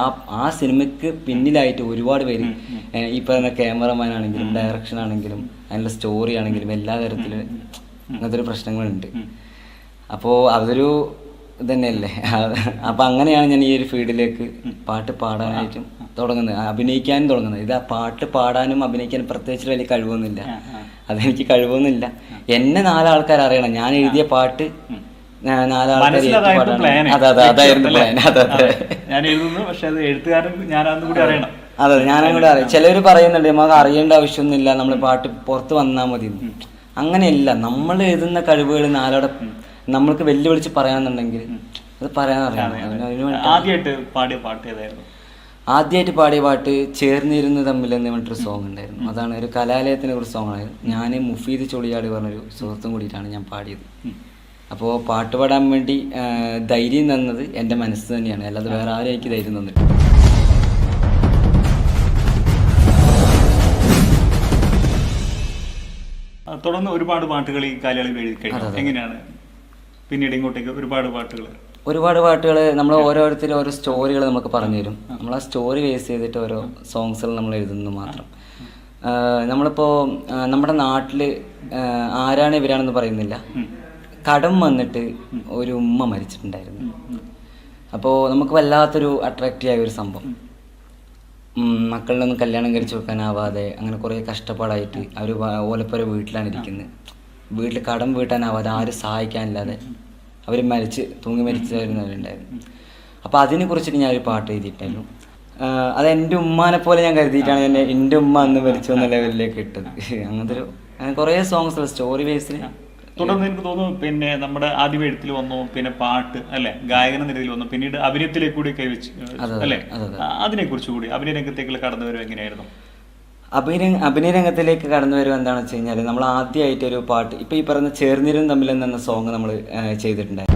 ആ ആ സിനിമയ്ക്ക് പിന്നിലായിട്ട് ഒരുപാട് പേര് ഈ പറയുന്ന ക്യാമറമാൻ ആണെങ്കിലും ഡയറക്ഷൻ ആണെങ്കിലും അതിനുള്ള സ്റ്റോറി ആണെങ്കിലും എല്ലാ തരത്തിലും അങ്ങനത്തെ ഒരു പ്രശ്നങ്ങളുണ്ട്. അപ്പോൾ അതൊരു ഇതന്നെയല്ലേ? അപ്പം അങ്ങനെയാണ് ഞാൻ ഈ ഒരു ഫീൽഡിലേക്ക് പാട്ട് പാടാനായിട്ടും തുടങ്ങുന്നത്. അഭിനയിക്കാനും തുടങ്ങുന്നത്. ഇത് ആ പാട്ട് പാടാനും അഭിനയിക്കാനും പ്രത്യേകിച്ച് വലിയ കഴിവൊന്നുമില്ല. അതെനിക്ക് കഴിവൊന്നുമില്ല. എന്നെ നാലാൾക്കാർ അറിയണം ഞാൻ എഴുതിയ പാട്ട് ഞാൻ അതെ എഴുതുന്നു പക്ഷെ എഴുത്തുകാരൻ ഞാനാന്ന് കൂടി അറിയണം. അതെ ഞാനും കൂടെ അറിയാം ചിലർ പറയുന്നുണ്ട് നമുക്ക് അറിയേണ്ട ആവശ്യമൊന്നുമില്ല നമ്മൾ പാട്ട് പുറത്ത് വന്നാൽ മതി. അങ്ങനെയല്ല നമ്മൾ എഴുതുന്ന കഴിവുകൾ നാലോടെ നമ്മൾക്ക് വെല്ലുവിളിച്ച് പറയാന്നുണ്ടെങ്കിൽ അത് പറയാൻ വേണ്ടി ആദ്യമായിട്ട് പാടിയ പാട്ട് ഏതായിരുന്നു? ആദ്യമായിട്ട് പാടിയ പാട്ട് ചേർന്നിരുന്ന് തമ്മിൽ എന്ന് പറഞ്ഞിട്ടൊരു സോങ് ഉണ്ടായിരുന്നു. അതാണ് ഒരു കലാലയത്തിനെ കുറിച്ച് സോങ് ആണ്. ഞാൻ മുഫീദ് ചൊളിയാട് പറഞ്ഞൊരു സുഹൃത്തും കൂടിയിട്ടാണ് ഞാൻ പാടിയത്. അപ്പോൾ പാട്ട് പാടാൻ വേണ്ടി ധൈര്യം തന്നത് എന്റെ മനസ്സ് തന്നെയാണ്. അല്ലാതെ വേറെ ആരും എനിക്ക് ധൈര്യം തന്നിട്ടില്ല. തുടർന്ന് ഒരുപാട് പാട്ടുകൾ ഈ കാലയളവിൽ എഴുതി കഴിഞ്ഞു. എങ്ങനെയാണ്? പിന്നീട് ഇങ്ങോട്ടേക്ക് ഒരുപാട് പാട്ടുകൾ. ഒരുപാട് പാട്ടുകൾ നമ്മൾ ഓരോരുത്തരും ഓരോ സ്റ്റോറികൾ നമുക്ക് പറഞ്ഞു തരും. നമ്മൾ ആ സ്റ്റോറി ബേസ് ചെയ്തിട്ട് ഓരോ സോങ്സുകൾ നമ്മൾ എഴുതുന്നു മാത്രം. നമ്മളിപ്പോൾ നമ്മളിപ്പോ നമ്മുടെ നാട്ടിൽ ആരാണ് ഇവരാണെന്ന് പറയുന്നില്ല. കടം വന്നിട്ട് ഒരു ഉമ്മ മരിച്ചിട്ടുണ്ടായിരുന്നു. അപ്പോൾ നമുക്ക് വല്ലാത്തൊരു അട്രാക്റ്റീവ് ആയ ഒരു സംഭവം. മക്കളിലൊന്നും കല്യാണം കഴിച്ചു വെക്കാനാവാതെ അങ്ങനെ കുറേ കഷ്ടപ്പാടായിട്ട് അവർ ഓലപ്പുര വീട്ടിലാണ് ഇരിക്കുന്നത് വീട്ടിൽ കടം വീട്ടാനാവാതെ ആരും സഹായിക്കാനില്ലാതെ അവർ മരിച്ച് തൂങ്ങി മരിച്ചവരുന്നവരുണ്ടായിരുന്നു അപ്പോൾ അതിനെ കുറിച്ചിട്ട് ഞാനൊരു പാട്ട് എഴുതിയിട്ടായിരുന്നു അത് എന്റെ ഉമ്മാനെ പോലെ ഞാൻ കരുതിയിട്ടാണ് എന്നെ എന്റെ ഉമ്മ അന്ന് മരിച്ചു എന്ന ലെവലിലേക്ക് ഇട്ടത്. അങ്ങനത്തെ ഒരു അങ്ങനെ കുറേ സോങ്സ് സ്റ്റോറി ബേസിൽ തുടർന്ന് എനിക്ക് തോന്നുന്നു പിന്നെ നമ്മുടെ ആദ്യം എഴുത്തിൽ വന്നു പിന്നെ പാട്ട് അല്ലെ ഗായകന നിരയിൽ വന്നു. പിന്നീട് അഭിനയത്തിലേക്ക് കൂടി കൈവച്ച് അല്ലെ? അതിനെ കുറിച്ച് കൂടി അഭിനയ രംഗത്തേക്കുള്ള കടന്നു വരും എങ്ങനെയായിരുന്നു? അഭിനയ അഭിനയ രംഗത്തിലേക്ക് കടന്നു വരുക എന്താണെന്ന് വെച്ച് കഴിഞ്ഞാൽ നമ്മൾ ആദ്യമായിട്ട് ഒരു പാട്ട് ഇപ്പൊ ഈ പറഞ്ഞ ചേർന്നിരും തമ്മിൽ എന്ന സോങ് നമ്മൾ ചെയ്തിട്ടുണ്ടായിരുന്നു.